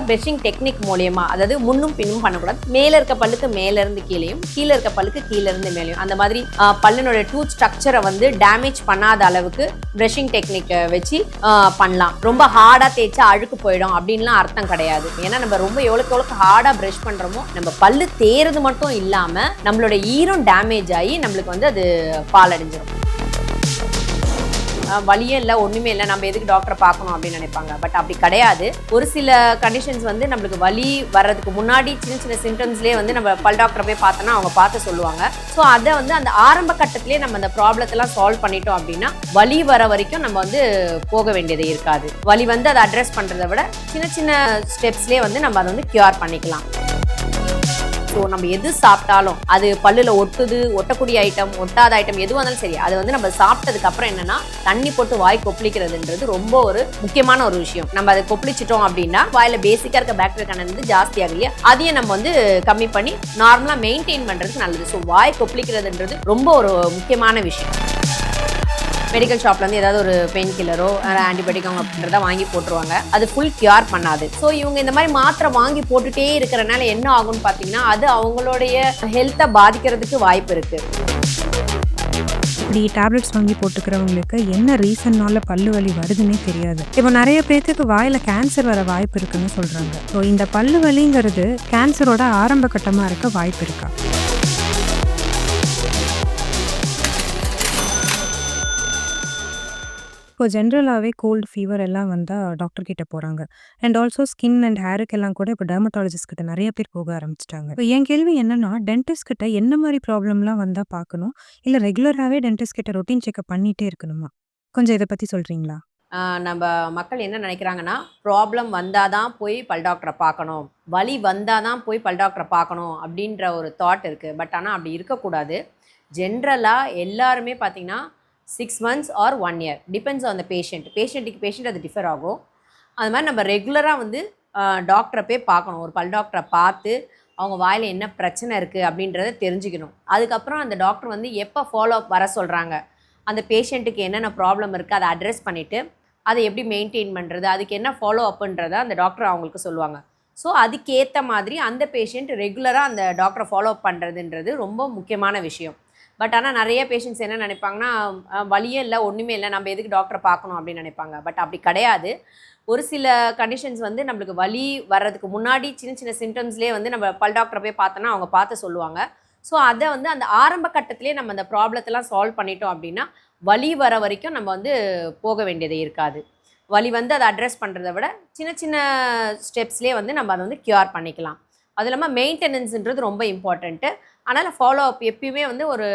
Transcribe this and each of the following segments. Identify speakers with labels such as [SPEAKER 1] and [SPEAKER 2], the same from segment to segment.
[SPEAKER 1] பெஷிங் technique மூலியமா அதாவது முன்னும் பின்னும் பண்ணக்கூடாது. மேல இருக்க பல்லுக்கு மேல இருந்து கீழேயும் கீழே இருக்க பல்லுக்கு கீழே இருந்து மேலேயும். அந்த மாதிரி ஆஹ், டூத் ஸ்ட்ரக்சரை வந்து டேமேஜ் பண்ணாத அளவுக்கு பிரஷிங் டெக்னிக்கை வச்சு பண்ணலாம். ரொம்ப ஹார்டா தேய்ச்சா அழுக்கு போயிடும் அப்படின்லாம் அர்த்தம் கிடையாது. ஏன்னா நம்ம ரொம்ப எவ்வளோக்கு எவ்வளோக்கு ஹார்டா ப்ரஷ் பண்றோமோ நம்ம பல்லு தேறது மட்டும் இல்லாம நம்மளோட ஈரம் டேமேஜ் ஆகி நம்மளுக்கு வந்து அது பாலடைஞ்சிடும் வழியே வலியே இல்லை ஒன்றுமே இல்லை நம்ம எதுக்கு டாக்டரை பார்க்கணும் அப்படின்னு நினைப்பாங்க. பட் அப்படி கிடையாது. ஒரு சில கண்டிஷன்ஸ் வந்து நம்மளுக்கு வலி வர்றதுக்கு முன்னாடி சின்ன சின்ன சிம்டம்ஸ்லேயே வந்து நம்ம பல் டாக்டரை போய் பார்த்தோன்னா அவங்க பார்த்து சொல்லுவாங்க. ஸோ அதை வந்து அந்த ஆரம்ப கட்டத்திலே நம்ம அந்த ப்ராப்ளத்தெல்லாம் சால்வ் பண்ணிட்டோம் அப்படின்னா வலி வர வரைக்கும் நம்ம வந்து போக வேண்டியது இருக்காது. வலி வந்து அதை அட்ரஸ் பண்ணுறதை விட சின்ன சின்ன ஸ்டெப்ஸ்லேயே வந்து நம்ம அதை வந்து கியூர் பண்ணிக்கலாம். ஸோ நம்ம எது சாப்பிட்டாலும் அது பல்லுல ஒட்டுது ஒட்டக்கூடிய ஐட்டம் ஒட்டாத ஐட்டம் எதுவாக இருந்தாலும் சரி அது வந்து நம்ம சாப்பிட்டதுக்கு அப்புறம் என்னன்னா தண்ணி போட்டு வாய் கொப்பளிக்கிறதுன்றது ரொம்ப ஒரு முக்கியமான ஒரு விஷயம். நம்ம அதை கொப்பளிச்சிட்டோம் அப்படின்னா வாயில பேசிக்கா இருக்க பாக்டீரியா கண்டென்ட் வந்து ஜாஸ்தி ஆகலையா அதையும் நம்ம வந்து கம்மி பண்ணி நார்மலா மெயின்டைன் பண்ணுறதுக்கு நல்லது. ஸோ வாய் கொப்பளிக்கிறதுன்றது ரொம்ப ஒரு முக்கியமான விஷயம். மெடிக்கல் ஷாப்லேருந்து ஏதாவது ஒரு பெயின் கில்லரோ ஆன்டிபயோட்டிக் அவங்க அப்படின்றத வாங்கி போட்டுருவாங்க. அது ஃபுல் கியூர் பண்ணாது. ஸோ இவங்க இந்த மாதிரி மாத்திரை வாங்கி போட்டுட்டே இருக்கிறனால என்ன ஆகும்னு பார்த்தீங்கன்னா அது அவங்களுடைய ஹெல்த்தை பாதிக்கிறதுக்கு வாய்ப்பு இருக்குது
[SPEAKER 2] இப்படி டேப்லெட்ஸ் வாங்கி போட்டுக்கிறவங்களுக்கு என்ன ரீசன்னால பல்லு வலி வருதுன்னே தெரியாது. இப்போ நிறைய பேர்த்துக்கு வாயில கேன்சர் வர வாய்ப்பு இருக்குன்னு சொல்றாங்க. ஸோ இந்த பல்லு வலிங்கிறது கேன்சரோட ஆரம்ப கட்டமா இருக்க வாய்ப்பு இருக்கா? இப்போ ஜென்ரலாகவே கோல்டு ஃபீவர் எல்லாம் வந்தால் டாக்டர் கிட்ட போகிறாங்க அண்ட் ஆல்சோ ஸ்கின் அண்ட் ஹேருக்கெல்லாம் கூட இப்போ டெர்மட்டாலஜிஸ்ட் கிட்ட நிறைய பேர் போக ஆரம்பிச்சிட்டாங்க. இப்போ என் கேள்வி என்னன்னா டென்டிஸ்ட் கிட்ட என்ன மாதிரி ப்ராப்ளம்லாம் வந்தால் பார்க்கணும் இல்லை ரெகுலராகவே டென்டிஸ்ட் கிட்ட ரொட்டீன் செக்அப் பண்ணிகிட்டே இருக்கணுமா? கொஞ்சம் இதை பற்றி சொல்கிறீங்களா
[SPEAKER 1] நம்ம மக்கள் என்ன நினைக்கிறாங்கன்னா ப்ராப்ளம் வந்தால் தான் போய் பல் டாக்டரை பார்க்கணும். வலி வந்தால் தான் போய் பல் டாக்டரை பார்க்கணும் அப்படின்ற ஒரு தாட் இருக்குது பட் ஆனால் அப்படி இருக்கக்கூடாது. ஜென்ரலாக எல்லாருமே பார்த்தீங்கன்னா six months or one year depends on the patient பேஷண்ட்டுக்கு பேஷண்ட் அது டிஃபர் ஆகும். அது மாதிரி நம்ம ரெகுலராக வந்து டாக்டரை போய் பார்க்கணும். ஒரு பல் டாக்டரை பார்த்து அவங்க வாயில் என்ன பிரச்சனை இருக்குது அப்படின்றத தெரிஞ்சுக்கணும். அதுக்கப்புறம் அந்த டாக்டர் வந்து எப்போ ஃபாலோ அப் வர சொல்கிறாங்க அந்த பேஷண்ட்டுக்கு என்னென்ன ப்ராப்ளம் இருக்குது அதை அட்ரஸ் பண்ணிவிட்டு அதை எப்படி மெயின்டைன் பண்ணுறது அதுக்கு என்ன ஃபாலோ அப்புன்றத அந்த டாக்டர் அவங்களுக்கு சொல்லுவாங்க. ஸோ அதுக்கேற்ற மாதிரி அந்த பேஷண்ட் ரெகுலராக அந்த டாக்டரை ஃபாலோ அப் பண்ணுறதுன்றது ரொம்ப முக்கியமான விஷயம். பட் ஆனால் நிறைய பேஷண்ட்ஸ் என்ன நினைப்பாங்கன்னா வழியே வலியே இல்லை ஒன்றுமே இல்லை நம்ம எதுக்கு டாக்டரை பார்க்கணும் அப்படின்னு நினைப்பாங்க. பட் அப்படி கிடையாது. ஒரு சில கண்டிஷன்ஸ் வந்து நம்மளுக்கு வலி வர்றதுக்கு முன்னாடி சின்ன சின்ன சிம்டம்ஸ்லேயே வந்து நம்ம பல் டாக்டரை போய் பார்த்தோன்னா அவங்க பார்த்து சொல்லுவாங்க. ஸோ அதை வந்து அந்த ஆரம்ப கட்டத்திலே நம்ம அந்த ப்ராப்ளத்தெல்லாம் சால்வ் பண்ணிட்டோம் அப்படின்னா வலி வர வரைக்கும் நம்ம வந்து போக வேண்டியது இருக்காது. வலி வந்து அதை அட்ரஸ் பண்ணுறத விட சின்ன சின்ன ஸ்டெப்ஸ்லேயே வந்து நம்ம அதை வந்து க்யூர் பண்ணிக்கலாம். அது இல்லாமல் மெயின்டெனன்ஸுன்றது ரொம்ப இம்பார்ட்டண்ட்டு அதனால் ஃபாலோ அப் எப்பயுமே வந்து ஒரு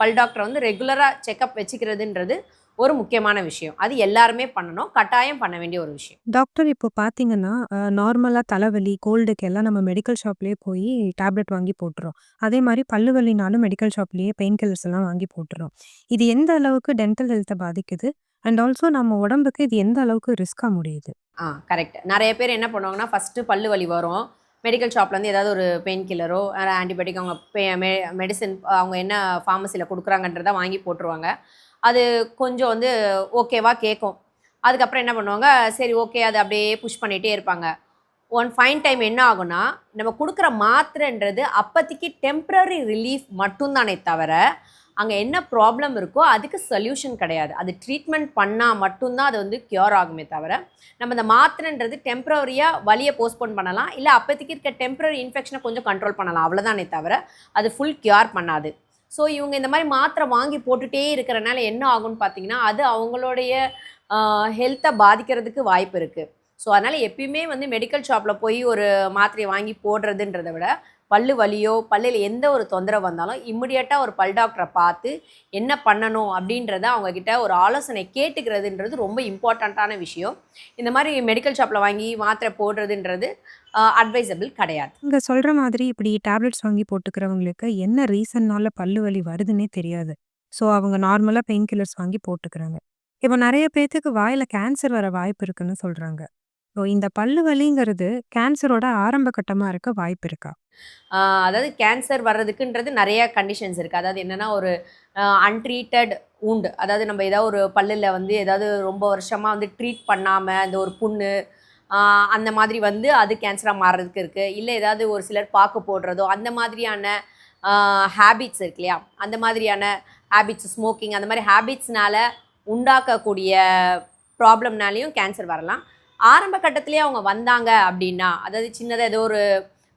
[SPEAKER 1] பல் டாக்டரை வந்து ரெகுலராக செக்கப் வச்சுக்கிறதுன்றது ஒரு முக்கியமான விஷயம். அது எல்லாருமே பண்ணணும். கட்டாயம் பண்ண வேண்டிய ஒரு விஷயம்.
[SPEAKER 2] டாக்டர் இப்போ பார்த்தீங்கன்னா நார்மலாக தலைவலி கோல்டுக்கு எல்லாம் நம்ம மெடிக்கல் ஷாப்லேயே போய் டேப்லெட் வாங்கி போட்டுறோம். அதே மாதிரி பல்லு வலினாலும் மெடிக்கல் ஷாப்லேயே பெயின் கில்லர்ஸ் எல்லாம் வாங்கி போட்டுறோம். இது எந்த அளவுக்கு டென்டல் ஹெல்த்தை பாதிக்குது? அண்ட் ஆல்சோ நம்ம உடம்புக்கு இது எந்த அளவுக்கு ரிஸ்காக முடியுது?
[SPEAKER 1] ஆ கரெக்ட் நிறைய பேர் என்ன பண்ணுவாங்கன்னா ஃபஸ்ட்டு பல்லு வலி வரும். மெடிக்கல் ஷாப்லேருந்து ஏதாவது ஒரு பெயின் கில்லரோ ஆன்டிபயோட்டிக் அவங்க மெடிசன் அவங்க என்ன ஃபார்மசியில் கொடுக்குறாங்கன்றதை வாங்கி போட்டுருவாங்க. அது கொஞ்சம் வந்து ஓகேவா கேட்கும் அதுக்கப்புறம் என்ன பண்ணுவாங்க சரி ஓகே அது அப்படியே புஷ் பண்ணிகிட்டே இருப்பாங்க. ஒன் ஃபைன் டைம் என்ன ஆகும்னா நம்ம கொடுக்குற மாத்திரைன்றது அப்போதைக்கு டெம்ப்ரரி ரிலீஃப் மட்டும்தானே தவிர அங்கே என்ன ப்ராப்ளம் இருக்கோ அதுக்கு சொல்யூஷன் கிடையாது. அது ட்ரீட்மெண்ட் பண்ணால் மட்டும்தான் அது வந்து க்யூர் ஆகுமே தவிர நம்ம இந்த மாத்திரைன்றது டெம்பரரியாக வழியை போஸ்ட்போன் பண்ணலாம். இல்லை அப்போதைக்கு இருக்க டெம்பரரி இன்ஃபெக்ஷனை கொஞ்சம் கண்ட்ரோல் பண்ணலாம். அவ்வளோதானே தவிர அது ஃபுல் கியூர் பண்ணாது. ஸோ இவங்க இந்த மாதிரி மாத்திரை வாங்கி போட்டுகிட்டே இருக்கிறனால என்ன ஆகும்னு பார்த்தீங்கன்னா அது அவங்களுடைய ஹெல்த்தை பாதிக்கிறதுக்கு வாய்ப்பு இருக்குது ஸோ அதனால் எப்பயுமே வந்து மெடிக்கல் ஷாப்பில் போய் ஒரு மாத்திரையை வாங்கி போடுறதுன்றதை விட பல்லு வலியோ பல்லில் எந்த ஒரு தொந்தரவு வந்தாலும் இம்மிடியட்டாக ஒரு பல் டாக்டரை பார்த்து என்ன பண்ணணும் அப்படின்றத அவங்கக்கிட்ட ஒரு ஆலோசனை கேட்டுக்கிறதுன்றது ரொம்ப இம்பார்ட்டண்ட்டான விஷயம். இந்த மாதிரி மெடிக்கல் ஷாப்பில் வாங்கி மாத்திரை போடுறதுன்றது அட்வைசபிள் கிடையாது.
[SPEAKER 2] இங்கே சொல்கிற மாதிரி இப்படி டேப்லெட்ஸ் வாங்கி போட்டுக்கிறவங்களுக்கு என்ன ரீசன்னால் பல்லு வலி வருதுன்னே தெரியாது. ஸோ அவங்க நார்மலாக பெயின் கில்லர்ஸ் வாங்கி போட்டுக்கிறாங்க. இப்போ நிறைய பேர்த்துக்கு வாயில் கேன்சர் வர வாய்ப்பு இருக்குன்னு சொல்கிறாங்க ஸோ இந்த பல்லு வலிங்கிறது கேன்சரோட ஆரம்ப கட்டமாக இருக்க வாய்ப்பு இருக்கா?
[SPEAKER 1] ஆஹ் அதாவது கேன்சர் வர்றதுக்குன்றது நிறைய கண்டிஷன்ஸ் இருக்குது அதாவது என்னென்னா ஒரு அன்ட்ரீட்டட் wound அதாவது நம்ம ஏதாவது ஒரு பல்லில் வந்து ஏதாவது ரொம்ப வருஷமாக வந்து ட்ரீட் பண்ணாமல் இந்த ஒரு புண்ணு ஆஹ் அந்த மாதிரி வந்து அது கேன்சராக மாறுறதுக்கு இருக்குது இல்லை ஏதாவது ஒரு சிலர் பாக்கு போடுறதோ அந்த மாதிரியான ஹேபிட்ஸ் இருக்கு இல்லையா? அந்த மாதிரியான ஹேபிட்ஸ் ஸ்மோக்கிங் அந்த மாதிரி ஹேபிட்ஸ்னால உண்டாக்கக்கூடிய ப்ராப்ளம்னாலையும் கேன்சர் வரலாம். ஆரம்ப கட்டத்திலே அவங்க வந்தாங்க அப்படின்னா அதாவது சின்னதாக ஏதோ ஒரு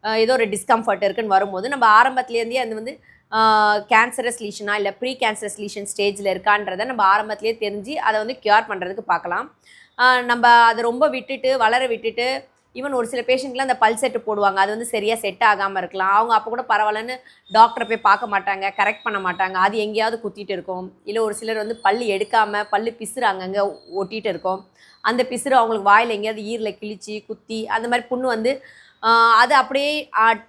[SPEAKER 1] ஏதோ ஒரு டிஸ்கம்ஃபர்ட் இருக்குன்னு வரும்போது நம்ம ஆரம்பத்துலேருந்தே அது வந்து கேன்சரஸ் லீஷனா இல்லை ப்ரீ கேன்சரஸ் லீஷன் ஸ்டேஜில் இருக்கான்றதை நம்ம ஆரம்பத்திலேயே தெரிஞ்சு அதை வந்து க்யூர் பண்ணுறதுக்கு பார்க்கலாம். நம்ம அதை ரொம்ப விட்டுட்டு வளர விட்டுட்டு ஈவன் ஒரு சில பேஷண்ட்லாம் அந்த பல் செட்டு போடுவாங்க. அது வந்து சரியாக செட் ஆகாமல் இருக்கலாம். அவங்க அப்போ கூட பரவாயில்லன்னு டாக்டரை போய் பார்க்க மாட்டாங்க கரெக்ட் பண்ண மாட்டாங்க. அது எங்கேயாவது குத்திட்டு இருக்கும். இல்லை ஒரு சிலர் வந்து பல் எடுக்காமல் பல் பிசுறு அங்கங்கே ஒட்டிகிட்டு இருக்கும். அந்த பிசுறு அவங்களுக்கு வாயில் எங்கேயாவது ஈரில் கிழிச்சு குத்தி அந்த மாதிரி புண்ணு வந்து அது அப்படியே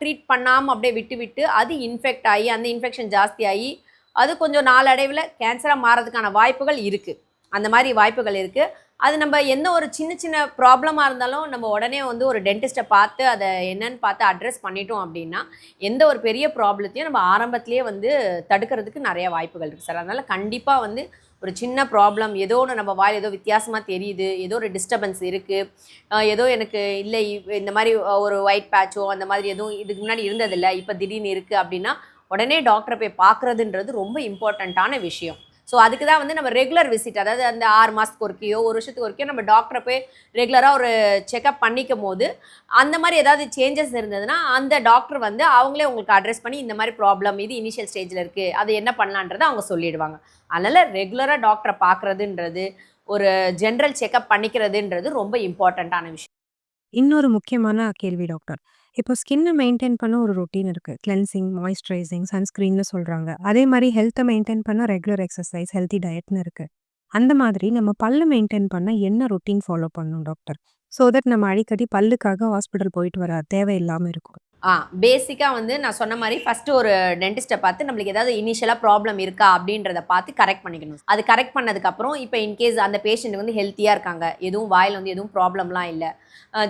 [SPEAKER 1] ட்ரீட் பண்ணாமல் அப்படியே விட்டு விட்டு அது இன்ஃபெக்ட் ஆகி அந்த இன்ஃபெக்ஷன் ஜாஸ்தி ஆகி அது கொஞ்சம் நாளடைவில் கேன்சராக மாறதுக்கான வாய்ப்புகள் இருக்குது அந்த மாதிரி வாய்ப்புகள் இருக்குது அது நம்ம எந்த ஒரு சின்ன சின்ன ப்ராப்ளமாக இருந்தாலும் நம்ம உடனே வந்து ஒரு டென்டிஸ்ட்டை பார்த்து அதை என்னன்னு பார்த்து அட்ரஸ் பண்ணிட்டோம் அப்படின்னா எந்த ஒரு பெரிய ப்ராப்ளத்தையும் நம்ம ஆரம்பத்திலேயே வந்து தடுக்கிறதுக்கு நிறைய வாய்ப்புகள் இருக்குது சார். அதனால் கண்டிப்பாக வந்து ஒரு சின்ன ப்ராப்ளம் ஏதோ ஒன்று நம்ம வாயில் ஏதோ வித்தியாசமாக தெரியுது ஏதோ ஒரு டிஸ்டர்பன்ஸ் இருக்குது ஏதோ எனக்கு இல்லை இந்த மாதிரி ஒரு ஒயிட் பேட்சோ அந்த மாதிரி எதுவும் இதுக்கு முன்னாடி இருந்ததில்லை இப்போ திடீர்னு இருக்குது அப்படின்னா உடனே டாக்டரை போய் பார்க்குறதுன்றது ரொம்ப இம்பார்ட்டண்ட்டான விஷயம். ஸோ அதுக்கு தான் வந்து நம்ம ரெகுலர் விசிட் அதாவது அந்த ஆறு மாதத்துக்கு ஒருக்கையோ ஒரு வருஷத்துக்கு ஒருக்கையோ நம்ம டாக்டரை போய் ரெகுலராக ஒரு செக்கப் பண்ணிக்கும் போது அந்த மாதிரி ஏதாவது சேஞ்சஸ் இருந்ததுன்னா அந்த டாக்டர் வந்து அவங்களே உங்களுக்கு அட்ரஸ் பண்ணி இந்த மாதிரி ப்ராப்ளம் இது இனிஷியல் ஸ்டேஜில் இருக்குது அது என்ன பண்ணலான்றதை அவங்க சொல்லிடுவாங்க அதனால் ரெகுலராக டாக்டரை பார்க்குறதுன்றது ஒரு ஜென்ரல் செக்கப் பண்ணிக்கிறதுன்றது ரொம்ப இம்பார்ட்டண்ட்டான விஷயம்
[SPEAKER 2] இன்னொரு முக்கியமான கேள்வி டாக்டர். இப்போ ஸ்கின்ன மெயின்டெயின் பண்ண ஒரு ரொட்டீன் இருக்குது கிளென்சிங், மாய்ஸ்சரைசிங், சன்ஸ்க்ரீன்னு சொல்கிறாங்க அதே மாதிரி ஹெல்த்தை மெயின்டெயின் பண்ண ரெகுலர் எக்ஸசைஸ் ஹெல்த்தி டயட்னு இருக்குது அந்த மாதிரி நம்ம பல்ல மெயின்டைன் பண்ண என்ன ரொட்டீன் ஃபாலோ பண்ணணும் டாக்டர்? ஸோ தட் நம்ம அடிக்கடி பல்லுக்காக ஹாஸ்பிட்டல் போயிட்டு வர தேவையில்லாமல் இருக்கும்.
[SPEAKER 1] ஆ பேசிக்காக வந்து நான் சொன்ன மாதிரி ஃபஸ்ட்டு ஒரு டென்டிஸ்ட்டை பார்த்து நம்மளுக்கு ஏதாவது இனிஷியலாக ப்ராப்ளம் இருக்கா அப்படின்றத பார்த்து கரெக்ட் பண்ணிக்கணும். அது கரெக்ட் பண்ணதுக்கப்புறம் இப்போ இன்கேஸ் அந்த பேஷண்ட் வந்து ஹெல்த்தியாக இருக்காங்க எதுவும் வாயில் வந்து எதுவும் ப்ராப்ளம்லாம் இல்லை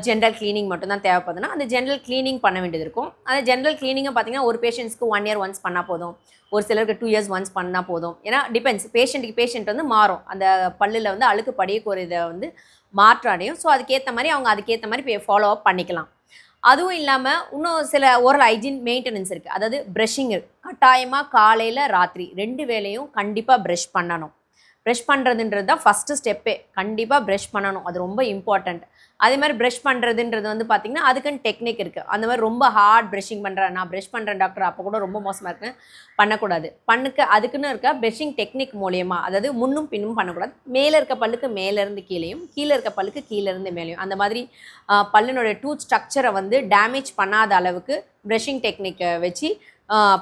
[SPEAKER 1] ஜென்ரல் க்ளீனிங் மட்டும்தான் தேவைப்படுதுன்னா அந்த ஜென்ரல் க்ளீனிங் பண்ண வேண்டியது இருக்கும். அந்த ஜென்ரல் க்ளீனிங்கை பார்த்தீங்கன்னா ஒரு பேஷண்ட்ஸ்க்கு ஒன் இயர் ஒன்ஸ் பண்ணால் போதும் ஒரு சிலருக்கு டூ இயர்ஸ் ஒன்ஸ் பண்ணால் போதும். ஏன்னா டிபெண்ட்ஸ் பேஷண்ட்டுக்கு பேஷண்ட் வந்து மாறும். அந்த பல்லில் வந்து அழுக்கு படியக்கூடிய இதை வந்து மாற்றம் அடையும். ஸோ அதுக்கேற்ற மாதிரி அவங்க அதுக்கேற்ற மாதிரி ஃபாலோ அப் பண்ணிக்கலாம். அதுவும் இல்லாமல் இன்னும் சில ஓரல் ஹைஜீன் மெயின்டெனன்ஸ் இருக்குது அதாவது ப்ரஷிங் கட்டாயமாக காலையில் ராத்திரி ரெண்டு வேளையும் கண்டிப்பாக ப்ரெஷ் பண்ணணும். ப்ரெஷ் பண்ணுறதுன்றது தான் ஃபஸ்ட்டு ஸ்டெப்பே கண்டிப்பாக ப்ரெஷ் பண்ணணும். அது ரொம்ப இம்பார்ட்டண்ட் அதே மாதிரி ப்ரஷ் பண்ணுறதுன்றது வந்து பார்த்திங்கன்னா அதுக்குன்னு டெக்னிக் இருக்குது அந்த மாதிரி ரொம்ப ஹார்ட் ப்ரஷிங் பண்ணுறேன் நான் ப்ரஷ் பண்ணுறேன் டாக்டர் அப்போ கூட ரொம்ப மோசமாக இருக்குன்னு பண்ணக்கூடாது. பண்ணுக்கு அதுக்குன்னு இருக்க ப்ரஷிங் டெக்னிக் மூலியமாக அதாவது முன்னும் பின்னும் பண்ணக்கூடாது. மேலே இருக்க பல்லுக்கு மேலேருந்து கீழேயும் கீழே இருக்க பல்லுக்கு கீழேருந்து மேலேயும். அந்த மாதிரி பல்லினுடைய பல்லினோட டூத் ஸ்ட்ரக்சரை வந்து டேமேஜ் பண்ணாத அளவுக்கு ப்ரஷிங் டெக்னிக்கை வச்சு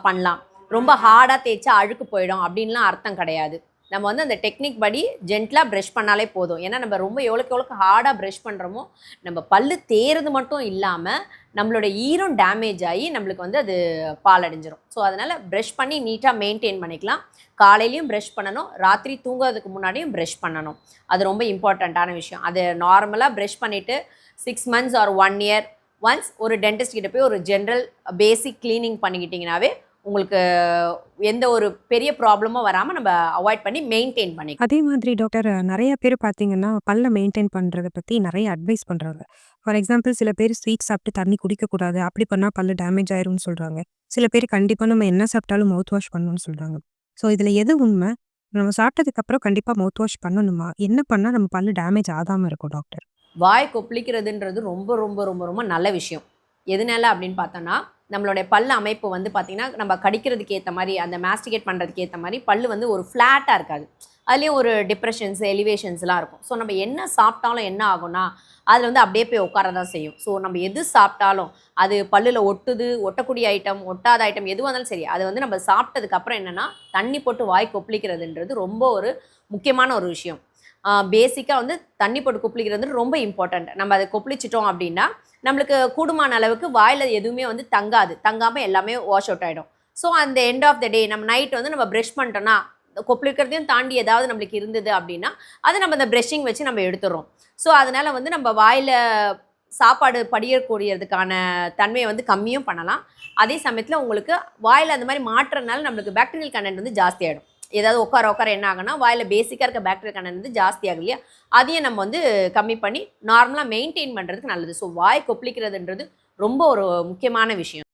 [SPEAKER 1] பண்ணலாம். ரொம்ப ஹார்டாக தேய்ச்சா அழுக்கு போயிடும் அப்படின்லாம் அர்த்தம் கிடையாது. நம்ம வந்து அந்த டெக்னிக் படி ஜென்ட்லாக ப்ரெஷ் பண்ணாலே போதும். ஏன்னா நம்ம ரொம்ப எவ்வளோக்கு எவ்வளோக்கு ஹார்டாக ப்ரஷ் பண்ணுறோமோ நம்ம பல்லு தேறது மட்டும் இல்லாமல் நம்மளோட ஈரம் டேமேஜ் ஆகி நம்மளுக்கு வந்து அது பால் அடைஞ்சிரும் ஸோ அதனால் ப்ரெஷ் பண்ணி நீட்டாக மெயின்டைன் பண்ணிக்கலாம். காலையிலையும் ப்ரெஷ் பண்ணணும். ராத்திரி தூங்குறதுக்கு முன்னாடியும் ப்ரெஷ் பண்ணணும். அது ரொம்ப இம்பார்ட்டண்ட்டான விஷயம். அது நார்மலாக ப்ரெஷ் பண்ணிவிட்டு six months or one year once ஒரு டென்டிஸ்ட் கிட்ட போய் ஒரு ஜென்ரல் பேசிக் க்ளீனிங் பண்ணிக்கிட்டிங்கனாவே உங்களுக்கு எந்த ஒரு பெரிய ப்ராப்ளமும் வராமல் நம்ம அவாய்ட் பண்ணி மெயின்டைன் பண்ணிக்கலாம்
[SPEAKER 2] அதே மாதிரி டாக்டர் நெறைய பேர் பார்த்தீங்கன்னா, பல்ல மெயின்டெயின் பண்றத பத்தி நெறைய அட்வைஸ் பண்றாங்க. ஃபார் எக்ஸாம்பிள் சில பேர் ஸ்வீட் சாப்பிட்டு தண்ணி குடிக்கக்கூடாது. அப்படி பண்ணா பல்லு டேமேஜ் ஆயிரும்னு சொல்றாங்க. சில பேர் கண்டிப்பா நம்ம என்ன சாப்பிட்டாலும் மவுத் வாஷ் பண்ணணும்னு சொல்றாங்க. ஸோ இதுல எது உண்மை? நம்ம சாப்பிட்டதுக்கு அப்புறம் கண்டிப்பா மவுத் வாஷ் பண்ணணுமா? என்ன பண்ணா நம்ம பல்லு டேமேஜ் ஆகாம இருக்கும் டாக்டர்?
[SPEAKER 1] வாய் கொப்பளிக்கிறதுன்றது ரொம்ப ரொம்ப ரொம்ப ரொம்ப நல்ல விஷயம் எதனால அப்படின்னு பார்த்தோன்னா நம்மளுடைய பல் அமைப்பு வந்து பார்த்திங்கன்னா நம்ம கடிக்கிறதுக்கு ஏற்ற மாதிரி அந்த மாஸ்டிகேட் பண்ணுறதுக்கு ஏற்ற மாதிரி பல் வந்து ஒரு ஃப்ளாட்டாக இருக்காது. அதுலேயும் ஒரு டிப்ரெஷன்ஸ் எலிவேஷன்ஸ்லாம் இருக்கும். ஸோ நம்ம என்ன சாப்பிட்டாலும் என்ன ஆகும்னா அதில் வந்து அப்படியே போய் உட்கார தான் செய்யும். ஸோ நம்ம எது சாப்பிட்டாலும் அது பல்லில் ஒட்டுது ஒட்டக்கூடிய ஐட்டம் ஒட்டாத ஐட்டம் எதுவாக இருந்தாலும் சரி அது வந்து நம்ம சாப்பிட்டதுக்கப்புறம் என்னென்னா தண்ணி போட்டு வாய் கொப்பளிக்கிறதுன்றது ரொம்ப ஒரு முக்கியமான ஒரு விஷயம். பேசிக்காக வந்து தண்ணி போட்டு கொப்பளிக்கிறது ரொம்ப இம்பார்ட்டண்ட் நம்ம அதை கொப்பளிச்சிட்டோம் அப்படின்னா நம்மளுக்கு கூடுமான அளவுக்கு வாயில் எதுவுமே வந்து தங்காது. தங்காமல் எல்லாமே வாஷ் அவுட் ஆகிடும் ஸோ அந்த எண்ட் ஆஃப் த டே நம்ம நைட் வந்து நம்ம ப்ரஷ் பண்ணிட்டோம்னா கொப்பளிக்கிறதையும் தாண்டி ஏதாவது நம்மளுக்கு இருந்தது அப்படின்னா அதை நம்ம அந்த ப்ரெஷ்ஷிங் வச்சு நம்ம எடுத்துடுறோம். ஸோ அதனால் வந்து நம்ம வாயில் சாப்பாடு படியக்கூடியதுக்கான தன்மையை வந்து கம்மியும் பண்ணலாம். அதே சமயத்தில் உங்களுக்கு வாயில் அந்த மாதிரி மாற்றுறதுனால நம்மளுக்கு பேக்டீரியல் கண்டென்ட் வந்து ஜாஸ்தியாகிடும் ஏதாவது உட்கார உட்கார என்ன ஆகும்னா வாயில் பேசிக்காக இருக்க பேக்டீரியா கண்டென்ட் வந்து ஜாஸ்தி இல்லையா? அதையும் நம்ம வந்து கம்மி பண்ணி நார்மலாக மெயின்டைன் பண்ணுறதுக்கு நல்லது. ஸோ வாய் கொப்பளிக்கிறதுன்றது ரொம்ப ஒரு முக்கியமான விஷயம்.